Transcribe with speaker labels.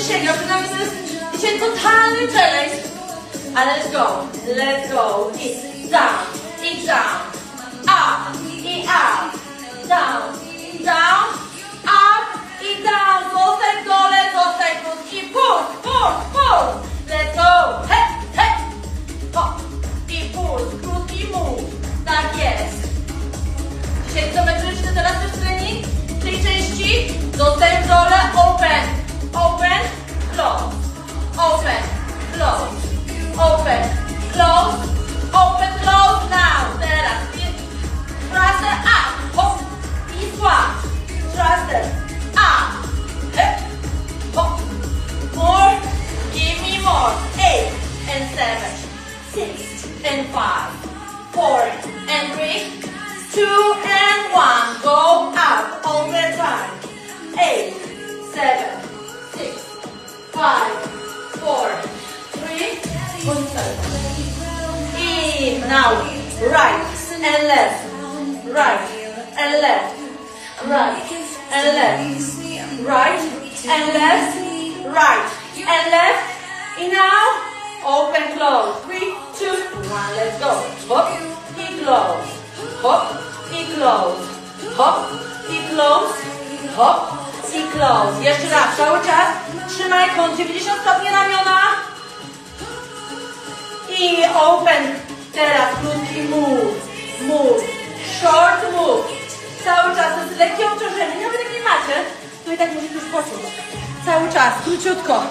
Speaker 1: sięga, przynajmniej to jest dzisiaj totalny challenge. Ale let's go, let's go. I down, i down, up, i up, down, i down, up, i down. Zostań dole, zostań krótki, push, push, push. Let's go, hej, hej, hop, i push, krótki move. Tak jest. Dzisiaj izometryczny teraz też trening tej części. Zostań w eight and seven, six and five, four and three, two and one, go up, overtime, eight, seven, six, five, four, three, one, seven. In, now, right and left, right and left, right and left, right and left, open, close. Three, two, one. Let's go. Hop, he close. Hop, he close. Hop, he close. Hop, he close. Jeszcze raz, cały czas. Trzymaj kąt 90 stopni ramiona. I open. Teraz krótki move. Move. Short move. Cały czas. To jest lekkie obciążenie. Nawet jak nie macie, to i tak musisz już poczuć. Cały czas. Króciutko.